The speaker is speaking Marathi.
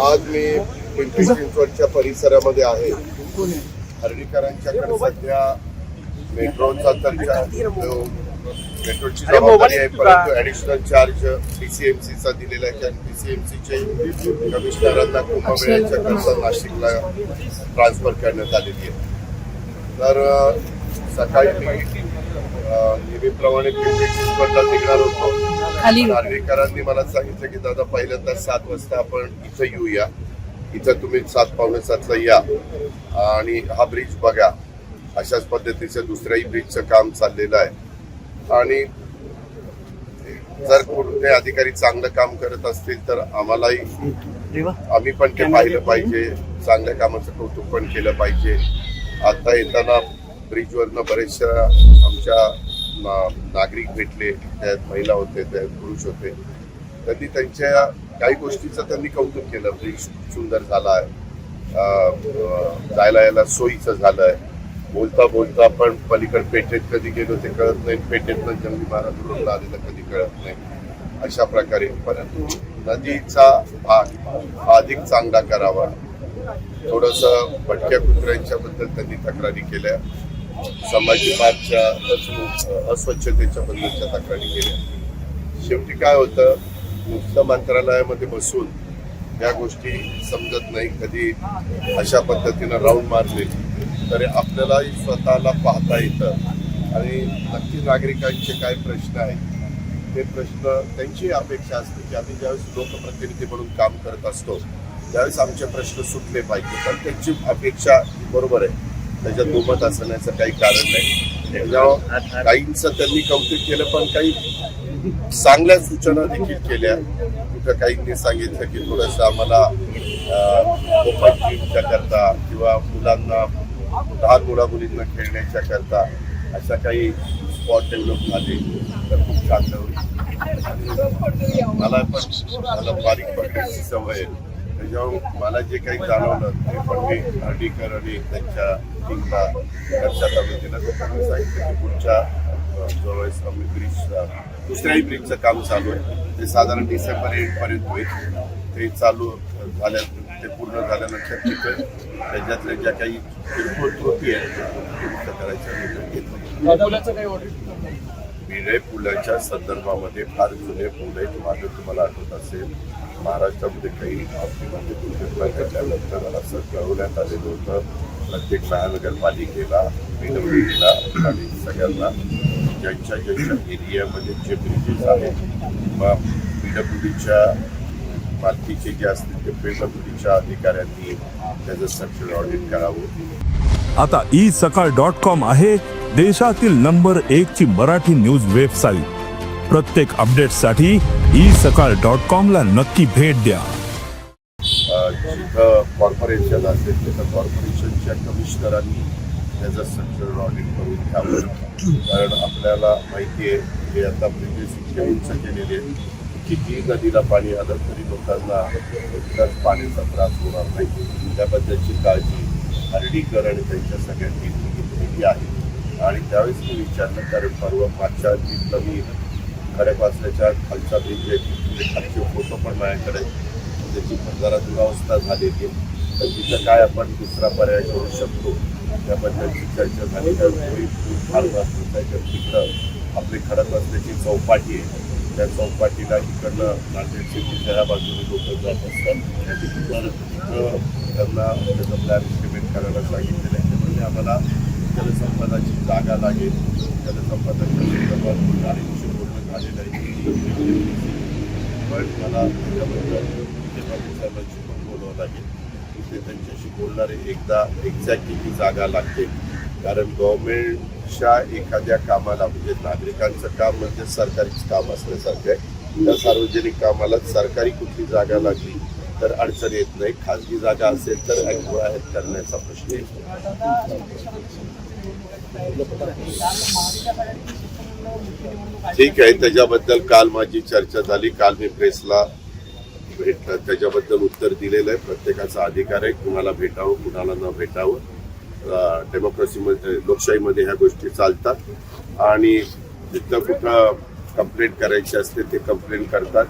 आज मी पिंपरी चिंचवडच्या परिसरामध्ये आहे. हर्डीकरांच्याकडे सध्या मेट्रोचा तर जो मेट्रोची जबाबदारी आहे परंतु ऍडिशनल चार्ज पीसीएमसी चा दिलेला आहे. कारण पीसीएमसी चे कमिशनरांना कुंभमेळ्याच्या करता नाशिकला ट्रान्सफर करण्यात आलेली आहे. तर सकाळी नेहमीप्रमाणे पिंपरी चिंचवडला निघणार होतो. नार्वेकरांनी मला सांगितलं की दादा पहिल्यांदा सात वाजता आपण इथं येऊया. इथं तुम्ही सात पावणे सातला या. आणि हा ब्रिज बघा. अशाच पद्धतीचं दुसऱ्याही ब्रिजचं काम चाललेलं आहे. आणि जर कोणते अधिकारी चांगलं काम करत असतील तर आम्हालाही आम्ही पण ते पाहिलं पाहिजे. चांगल्या कामाचं कौतुक पण केलं पाहिजे. आता येताना ब्रिजवरनं बरेचशा आमच्या नागरिक भेटले त्यात महिला होते त्यात पुरुष होते. त्यांनी त्यांच्या काही गोष्टीचं त्यांनी कौतुक केलं. ब्रिज सुंदर झाला आहे जायला यायला सोयीचं झालं आहे बोलता बोलता पण पलीकड पेठेत कधी गेलो ते कळत नाही. पेठेतनं जंगली महाराज रोडला आलेलं कधी कळत नाही. अशा प्रकारे परंतु नदीचा भाग अधिक चांगला करावा. थोडस भटक्या कुत्र्यांच्या बद्दल त्यांनी तक्रारी केल्या. संभाजी पार्कच्या अस्वच्छतेच्या बद्दलच्या तक्रारी केल्या. शेवटी काय होतं नुसतं मंत्रालयामध्ये बसून या गोष्टी समजत नाही कधी अशा पद्धतीनं राऊंड मारले तरी आपल्यालाही स्वतःला पाहता येतं. आणि नक्की नागरिकांचे काय प्रश्न आहेत ते प्रश्न त्यांची अपेक्षा असते की आम्ही ज्यावेळेस लोकप्रतिनिधी म्हणून काम करत असतो त्यावेळेस आमचे प्रश्न सुटले पाहिजे. पण त्यांची अपेक्षा बरोबर आहे. त्याच्यात दुमत असण्याचं काही कारण नाही. त्याच्यावर काहींचं त्यांनी कौतुक केलं पण काही चांगल्या सूचना देखील केल्या. कुठं काहींनी सांगितलं की थोडंसं आम्हाला ओपन करता किंवा मुलांना लहान मुला मुलींना खेळण्याच्या करता अशा काही स्पॉट डेव्हलप झाले. तर खूप चांगलं होईल मला पण मला बारीक पकडण्याची सवय आहे. त्याच्यावर मला जे काही जाणवलं ते पण मी हर्डीकर आणि त्यांच्या टीमला दिलं. तर त्यांनी सांगितलं की पुढच्या अ, ज्यावेळेस आम्ही ब्रिज दुसऱ्याही ब्रिजचं काम चालू आहे. ते साधारण डिसेंबर एंडपर्यंत होईल. ते चालू झाल्या ते पूर्ण झाल्यानंतर तिथे त्याच्यातल्या ज्या काही किरकोळ त्रुटी आहेत त्या करायचा निर्णय घेतला. विरय पुलाच्या संदर्भामध्ये फार जुने पूल आहेत. मागे तुम्हाला आठवत असेल. महाराष्ट्रामध्ये काही बाबतीमध्ये म्हणजे दुर्घटना घडल्यानंतर असं कळवण्यात आलेलं होतं. प्रत्येक महानगरपालिकेला पीडब्ल्यूडीला आणि सगळ्यांना ज्यांच्या ज्यांच्या एरियामध्ये जे ब्रिजेस आहेत किंवा पीडब्ल्यूडीच्या मालकीचे जे असतील ते पीडब्ल्यूडीच्या अधिकाऱ्यांनी त्याचं स्ट्रक्चर ऑडिट करावं. आता ई सकाळ डॉट कॉम आहे देशातील नंबर एक ची मराठी न्यूज वेबसाईट प्रत्येक अपडेटसाठी ई सकाळ डॉट कॉम ला नक्की भेट द्या. कॉर्पोरेशन असेल, तिथं कॉर्पोरेशनच्या कमिशनरांनी त्याचं ऑडिट करून घ्यावं. कारण आपल्याला माहिती आहे की आता उंच केलेले किती नदीला पाणी आलं तरी लोकांना पाण्याचा त्रास होणार नाही. त्याबद्दलची काळजी हर्डीकर त्यांच्या सगळ्या टीमनी घेतलेली आहे. आणि त्यावेळेस मी विचारलं, कारण परवा मागच्या मी खडकवासल्याच्या खालचा ब्रिज आहे. खालचे फोटो पण माझ्याकडे त्याची पण जरा दुरावस्था झालेली आहे. तर तिथं काय आपण दुसरा पर्याय करू शकतो त्याबद्दलची चर्चा झाली. तर फार महत्त्वाचं तिकडं आपली खडक असल्याची चौपाटी आहे. त्या चौपाटीला इकडनं नांदेड सिटीच्या ह्या बाजूने लोक जात असतात. तिथं त्यांना त्याचं प्लॅन इम्प्लिमेंट करायला सांगितलेलं आहे. त्यामध्ये आम्हाला जलसंपदाची जागा लागेल. जलसंपदाच्या संदर्भात गाडींशी बोलणं झालेलं आहे पण मला त्याच्याबद्दल विखे पाटील साहेबांशी पण बोलावं लागेल तिथे त्यांच्याशी बोलणारे एकदा एक्झॅक्ट किती जागा लागते. कारण गव्हर्नमेंटच्या एखाद्या कामाला म्हणजे नागरिकांचं काम म्हणजे सरकारीच काम असण्यासारखं आहे. त्या सार्वजनिक कामाला सरकारी कुठली जागा लागली तर अडचण येत नाही. खाजगी जागा असेल तर ॲक्वायर करण्याचा प्रश्न येतो. ठीक आहे त्याच्याबद्दल काल माझी चर्चा झाली. काल मी प्रेसला भेट त्याच्याबद्दल उत्तर दिलेलं आहे. प्रत्येकाचा अधिकार आहे. कुणाला भेटावं कुणाला न भेटावं. डेमोक्रेसीमध्ये लोकशाहीमध्ये ह्या गोष्टी चालतात. आणि जिथं कुठं कंप्लेंट करायची असते ते कंप्लेंट करतात.